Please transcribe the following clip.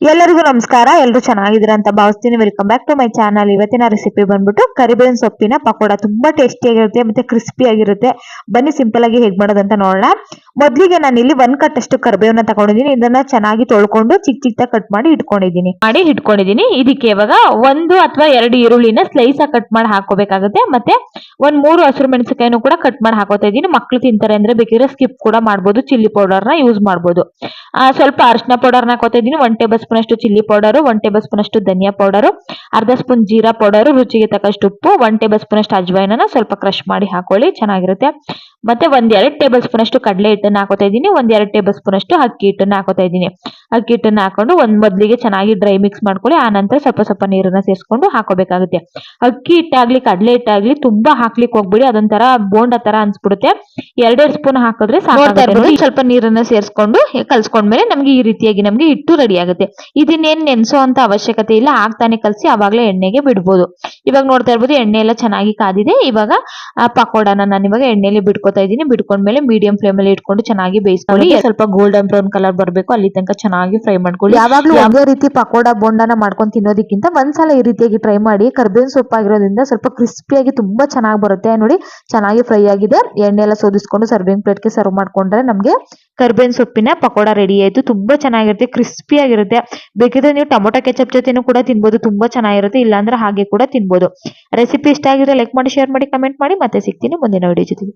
ಎಲ್ಲರಿಗೂ ನಮಸ್ಕಾರ ಎಲ್ಲರೂ ಚೆನ್ನಾಗಿದ್ರ ಅಂತ ಭಾವಿಸ್ತೀನಿ. Welcome back to my channel ಇವತ್ತಿನ ರೆಸಿಪಿ ಬಂದ್ಬಿಟ್ಟು ಕರಿಬೇವಿನ ಸೊಪ್ಪಿನ ಪಕೋಡ. ತುಂಬಾ ಟೇಸ್ಟಿ ಆಗಿರುತ್ತೆ ಮತ್ತೆ ಕ್ರಿಸ್ಪಿ ಆಗಿರುತ್ತೆ ಬನ್ನಿ ಸಿಂಪಲ್ ಆಗಿ ಹೇಗ್ ಮಾಡೋದಂತ ನೋಡೋಣ. ಮೊದಲಿಗೆ ನಾನು ಇಲ್ಲಿ ಒಂದ್ ಕಟ್ ಅಷ್ಟು ಕರಿಬೇವನ್ನ ತಗೊಂಡಿದ್ದೀನಿ. ಇದನ್ನ ಚೆನ್ನಾಗಿ ತೊಳ್ಕೊಂಡು ಚಿಕ್ಕ ಚಿಕ್ಕ ಕಟ್ ಮಾಡಿ ಇಟ್ಕೊಂಡಿದ್ದೀನಿ. ಮಾಡಿ ಇಟ್ಕೊಂಡಿದ್ದೀನಿ. ಇದಕ್ಕೆ ಇವಾಗ ಒಂದು ಅಥವಾ ಎರಡು ಈರುಳ್ಳಿನ ಸ್ಲೈಸ್ ಆಗಿ ಕಟ್ ಮಾಡಿ ಹಾಕೋಬೇಕಾಗುತ್ತೆ. ಮತ್ತೆ ಒಂದ್ ಮೂರು ಹಸಿರು ಮೆಣಸಿನಕಾಯಿನೂ ಕೂಡ ಕಟ್ ಮಾಡಿ ಹಾಕೋತಾ ಇದ್ದೀನಿ. ಮಕ್ಳು ತಿಂತಾರೆ ಅಂದ್ರೆ ಬೇಕಿದ್ರೆ ಸ್ಕಿಪ್ ಕೂಡ ಮಾಡ್ಬೋದು. ಚಿಲ್ಲಿ ಪೌಡರ್ನ ಯೂಸ್ ಮಾಡ್ಬೋದು. ಸ್ವಲ್ಪ ಅರ್ಶಿನ ಪೌಡರ್ ಹಾಕೋತಾ ಇದ್ದೀನಿ. ಒನ್ ಟೇಬಲ್ ಸ್ಪೂನ್ ಅಷ್ಟು chilli powder one tablespoon ಅಷ್ಟು ಧನಿಯಾ ಪೌಡರ್ ಅರ್ಧ ಸ್ಪೂನ್ ಜೀರಾ ಪೌಡರ್ ರುಚಿಗೆ ತಕ್ಕಷ್ಟು ಉಪ್ಪು ಒನ್ ಟೇಬಲ್ ಸ್ಪೂನ್ ಅಷ್ಟು ಅಜ್ವಾಯಿನ ಸ್ವಲ್ಪ ಕ್ರಶ್ ಮಾಡಿ ಹಾಕೊಳ್ಳಿ ಚೆನ್ನಾಗಿರುತ್ತೆ. ಮತ್ತೆ ಒಂದ್ ಎರಡ್ ಟೇಬಲ್ ಸ್ಪೂನ್ ಅಷ್ಟು ಕಡಲೆ ಹಿಟ್ಟನ್ನ ಹಾಕೋತಾ ಇದ್ದೀನಿ ಒಂದ್ ಎರಡ್ ಟೇಬಲ್ ಸ್ಪೂನ್ ಅಷ್ಟು ಅಕ್ಕಿ ಹಿಟ್ಟನ್ನ ಹಾಕೋತಾ ಇದ್ದೀನಿ. ಅಕ್ಕಿ ಹಿಟ್ಟನ್ನ ಹಾಕೊಂಡು ಒಂದ್ ಮೊದಲಿಗೆ ಚೆನ್ನಾಗಿ ಡ್ರೈ ಮಿಕ್ಸ್ ಮಾಡ್ಕೊಳ್ಳಿ ಆ ನಂತರ ಸ್ವಲ್ಪ ಸ್ವಲ್ಪ ನೀರನ್ನ ಸೇರಿಸ್ಕೊಂಡು ಹಾಕೋಬೇಕಾಗುತ್ತೆ. ಅಕ್ಕಿ ಹಿಟ್ಟಾಗ್ಲಿ ಕಡಲೆ ಹಿಟ್ಟಾಗ್ಲಿ ತುಂಬಾ ಹಾಕ್ಲಿಕ್ಕೆ ಹೋಗ್ಬಿಡಿ ಅದೊಂಥರ ಬೋಂಡ ತರ ಅನ್ಸ್ಬಿಡುತ್ತೆ. ಎರಡೆರಡು ಸ್ಪೂನ್ ಹಾಕಿದ್ರೆ. ಸ್ವಲ್ಪ ನೀರನ್ನ ಸೇರಿಸ್ಕೊಂಡು ಕಲ್ಸ್ಕೊಂಡ್ಮೇಲೆ ನಮ್ಗೆ ಈ ರೀತಿಯಾಗಿ ನಮ್ಗೆ ಹಿಟ್ಟು ರೆಡಿ ಆಗುತ್ತೆ. ಇದನ್ನೇನ್ ನೆನೆಸೋ ಅಂತ ಅವಶ್ಯಕತೆ ಇಲ್ಲ. ಆಗ್ತಾನೆ ಕಲಸಿ ಆವಾಗಲೇ ಎಣ್ಣೆಗೆ ಬಿಡ್ಬೋದು. ಇವಾಗ ನೋಡ್ತಾ ಇರ್ಬೋದು ಎಣ್ಣೆ ಎಲ್ಲ ಚೆನ್ನಾಗಿ ಕಾದಿದೆ. ಇವಾಗ ಆ ಪಕೋಡನ ನಾನು ಇವಾಗ ಎಣ್ಣೆಲಿ ಬಿಟ್ಕೋತಾ ಇದ್ದೀನಿ. ಬಿಡ್ಕೊಂಡ್ಮೇಲೆ ಮೀಡಿಯಂ ಫ್ಲೇಮ್ ಅಲ್ಲಿ ಇಟ್ಕೊಂಡು ಚೆನ್ನಾಗಿ ಬೇಯಿಸ್ಕೊಳ್ಳಿ. ಸ್ವಲ್ಪ ಗೋಲ್ಡನ್ ಬ್ರೌನ್ ಕಲರ್ ಬರಬೇಕು. ಅಲ್ಲಿ ತನಕ ಚೆನ್ನಾಗಿ ಫ್ರೈ ಮಾಡ್ಕೊಳ್ಳಿ. ಯಾವಾಗಲೂ ಯಾವುದೇ ರೀತಿ ಪಕೋಡ ಬೋಂಡನ ಮಾಡ್ಕೊಂಡು ತಿನ್ನೋದಕ್ಕಿಂತ ಒಂದ್ಸಲ ಈ ರೀತಿಯಾಗಿ ಟ್ರೈ ಮಾಡಿ ಕರ್ಬೇವಿನ ಸೊಪ್ಪು ಆಗಿರೋದ್ರಿಂದ ಸ್ವಲ್ಪ ಕ್ರಿಸ್ಪಿಯಾಗಿ ತುಂಬಾ ಚೆನ್ನಾಗಿ ಬರುತ್ತೆ. ನೋಡಿ ಚೆನ್ನಾಗಿ ಫ್ರೈ ಆಗಿದೆ. ಎಣ್ಣೆ ಎಲ್ಲ ಸೋದಿಸ್ಕೊಂಡು ಸರ್ವಿಂಗ್ ಪ್ಲೇಟ್ಗೆ ಸರ್ವ್ ಮಾಡ್ಕೊಂಡ್ರೆ ನಮಗೆ ಕರ್ಬೇವಿನ ಸೊಪ್ಪಿನ ಪಕೋಡ ರೆಡಿ ಆಯ್ತು. ತುಂಬಾ ಚೆನ್ನಾಗಿರುತ್ತೆ ಕ್ರಿಸ್ಪಿ ಆಗಿರುತ್ತೆ. ಬೇಕಿದ್ರೆ ನೀವು ಟೊಮೊಟೊ ಕೆಚಪ್ ಜೊತೆನೂ ಕೂಡ ತಿನ್ಬೋದು, ತುಂಬಾ ಚೆನ್ನಾಗಿರುತ್ತೆ. ಇಲ್ಲಾಂದ್ರೆ ಹಾಗೆ ಕೂಡ ತಿನ್ಬೋದು. ರೆಸಿಪಿ ಇಷ್ಟ ಆಗಿದ್ರೆ ಲೈಕ್ ಮಾಡಿ ಶೇರ್ ಮಾಡಿ ಕಮೆಂಟ್ ಮಾಡಿ. ಮತ್ತೆ ಸಿಗ್ತೀನಿ ಮುಂದಿನ ವಿಡಿಯೋ ಜೊತೆಗೆ.